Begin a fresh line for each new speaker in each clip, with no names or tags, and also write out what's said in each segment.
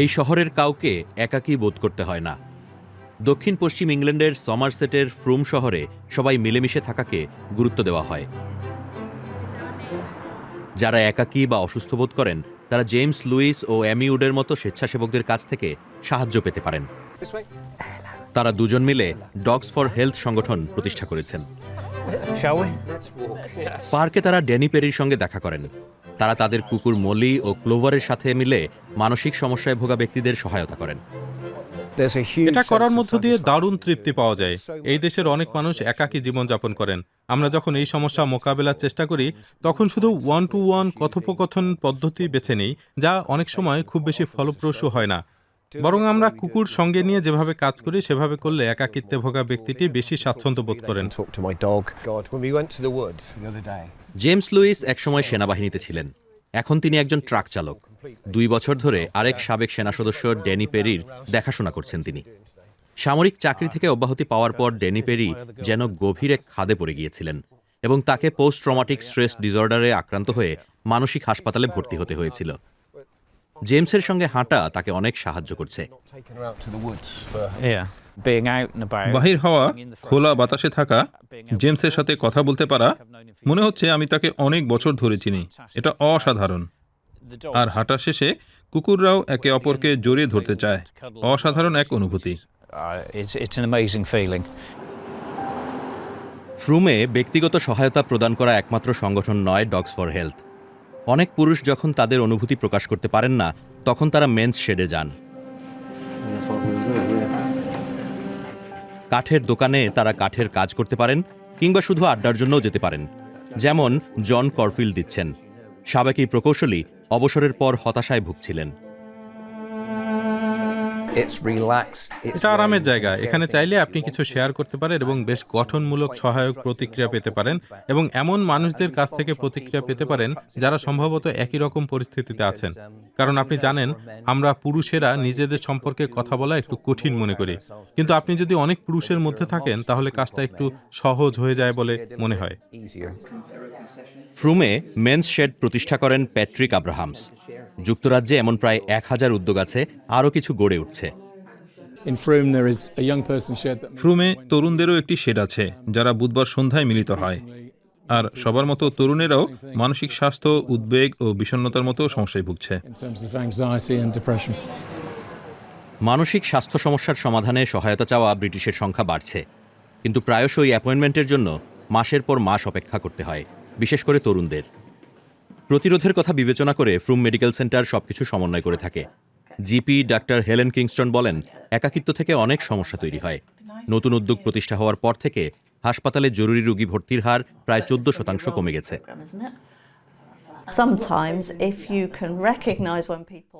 এই শহরের কাউকে একাকী বোধ করতে হয় না। দক্ষিণ পশ্চিম ইংল্যান্ডের সমারসেটের ফ্রুম শহরে সবাই মিলেমিশে থাকাকে গুরুত্ব দেওয়া হয়। যারা একাকী বা অসুস্থ বোধ করেন তারা জেমস লুইস ও অ্যামিউডের মতো স্বেচ্ছাসেবকদের কাছ থেকে সাহায্য পেতে পারেন। তারা দুজন মিলে ডগস ফর হেলথ সংগঠন প্রতিষ্ঠা করেছেন। পার্কে তারা ড্যানি পেরির সঙ্গে দেখা করেন। তারা তাদের কুকুর মলি ও ক্লোভারের সাথে মিলে মানসিক সমস্যায় ভোগা ব্যক্তিদের সহায়তা করেন।
এটা করার মধ্য দিয়ে দারুণ তৃপ্তি পাওয়া যায়। এই দেশের অনেক মানুষ একাকী জীবনযাপন করেন। আমরা যখন এই সমস্যা মোকাবেলার চেষ্টা করি তখন শুধু ওয়ান টু ওয়ান কথোপকথন পদ্ধতি বেছে নিই যা অনেক সময় খুব বেশি ফলপ্রসূ হয় না। বরং আমরা কুকুর সঙ্গে নিয়ে যেভাবে কাজ করি সেভাবে করলে একাকিত্বে ভোগা ব্যক্তিটি বেশি স্বাচ্ছন্দ্য বোধ করেন।
জেমস লুইস একসময় সেনাবাহিনীতে ছিলেন। এখন তিনি একজন ট্রাক চালক। দুই বছর ধরে আরেক সাবেক সেনা সদস্য ড্যানি পেরির দেখাশোনা করছেন তিনি। সামরিক চাকরি থেকে অব্যাহতি পাওয়ার পর ড্যানি পেরি যেন গভীর এক খাদে পড়ে গিয়েছিলেন এবং তাকে পোস্ট ট্রমাটিক স্ট্রেস ডিসঅর্ডারে আক্রান্ত হয়ে মানসিক হাসপাতালে ভর্তি হতে হয়েছিল। জেমসের সঙ্গে হাঁটা তাকে অনেক সাহায্য করছে.
বাহির হওয়া, খোলা বাতাসে থাকা, জেমসের সাথে কথা বলতে পারা, মনে হচ্ছে আমি তাকে অনেক বছর ধরে চিনি। এটা অসাধারণ। আর হাঁটা শেষে কুকুররাও একে অপরকে জড়িয়ে ধরতে চায়। অসাধারণ এক অনুভূতি।
uh.
ফ্রুমে ব্যক্তিগত সহায়তা প্রদান করা একমাত্র সংগঠন নয় ডগস ফর হেলথ অনেক পুরুষ যখন তাদের অনুভূতি প্রকাশ করতে পারেন না তখন তারা মেন্স শেডে যান। কাঠের দোকানে তারা কাঠের কাজ করতে পারেন কিংবা শুধু আড্ডার জন্যও যেতে পারেন। যেমন জন করফিল দিচ্ছেন। সাবেক প্রকৌশলী অবসরের পর হতাশায় ভুগছিলেন।
এটা আরামের জায়গা। এখানে চাইলে আপনি কিছু শেয়ার করতে পারেন এবং বেশ গঠনমূলক সহায়ক প্রতিক্রিয়া পেতে পারেন এবং এমন মানুষদের কাছ থেকে প্রতিক্রিয়া পেতে পারেন যারা সম্ভবত একই রকম পরিস্থিতিতে আছেন। কারণ আপনি জানেন আমরা পুরুষেরা নিজেদের সম্পর্কে কথা বলা একটু কঠিন মনে করি। কিন্তু আপনি যদি অনেক পুরুষের মধ্যে থাকেন তাহলে কাজটা একটু সহজ হয়ে যায় বলে মনে হয়.
ফ্রুমে মেন্স শেড প্রতিষ্ঠা করেন প্যাট্রিক আব্রাহামস যুক্তরাজ্যে এমন প্রায় এক হাজার উদ্যোগ আছে আরও কিছু গড়ে উঠছে।
ফ্রুমে তরুণদেরও একটি শেড আছে যারা বুধবার সন্ধ্যায় মিলিত হয়। আর সবার মতো তরুণেরাও মানসিক স্বাস্থ্য উদ্বেগ ও বিষণ্ণতার মতো সমস্যায় ভুগছে.
মানসিক স্বাস্থ্য সমস্যার সমাধানে সহায়তা চাওয়া ব্রিটিশের সংখ্যা বাড়ছে। কিন্তু প্রায়শই অ্যাপয়েন্টমেন্টের জন্য মাসের পর মাস অপেক্ষা করতে হয় বিশেষ করে তরুণদের। প্রতিরোধের কথা বিবেচনা করে ফ্রুম মেডিকেল সেন্টার সবকিছু সমন্বয় করে থাকে। জিপি, ডাক্তার হেলেন কিংস্টন বলেন, একাকিত্ব থেকে অনেক সমস্যা তৈরি হয়। নতুন উদ্যোগ প্রতিষ্ঠা হওয়ার পর থেকে হাসপাতালে জরুরি রোগী ভর্তির হার প্রায় চোদ্দ শতাংশ কমে গেছে।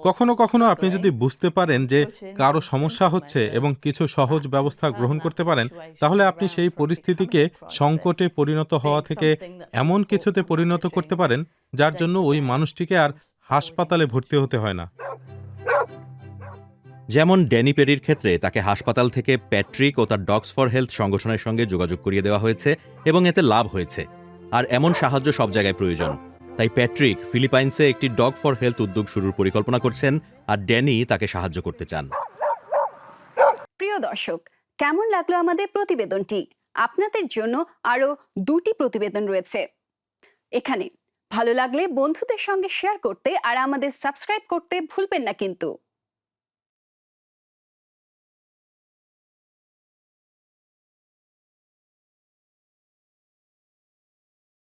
কখনো কখনো আপনি যদি বুঝতে পারেন যে কারও সমস্যা হচ্ছে এবং কিছু সহজ ব্যবস্থা গ্রহণ করতে পারেন তাহলে আপনি সেই পরিস্থিতিকে সংকটে পরিণত হওয়া থেকে এমন কিছুতে পরিণত করতে পারেন যার জন্য ওই মানুষটিকে আর হাসপাতালে ভর্তি হতে হয় না।
যেমন ড্যানি পেরির ক্ষেত্রে তাকে হাসপাতাল থেকে প্যাট্রিক ও তার ডগস ফর হেলথ সংগঠনের সঙ্গে যোগাযোগ করিয়ে দেওয়া হয়েছে এবং এতে লাভ হয়েছে। আর এমন সাহায্য সব জায়গায় প্রয়োজন। তাই প্যাট্রিক ফিলিপাইন্সে একটি ডগ ফর হেলথ উদ্যোগ শুরুর পরিকল্পনা করছেন আর ড্যানি তাকে সাহায্য করতে চান।
প্রিয় দর্শক, কেমন লাগল আমাদের প্রতিবেদনটি? আপনাদের জন্য আরও দুটি প্রতিবেদন রয়েছে। এখানে ভালো লাগলে বন্ধুদের সঙ্গে শেয়ার করতে আর আমাদের সাবস্ক্রাইব করতে ভুলবেন না কিন্তু।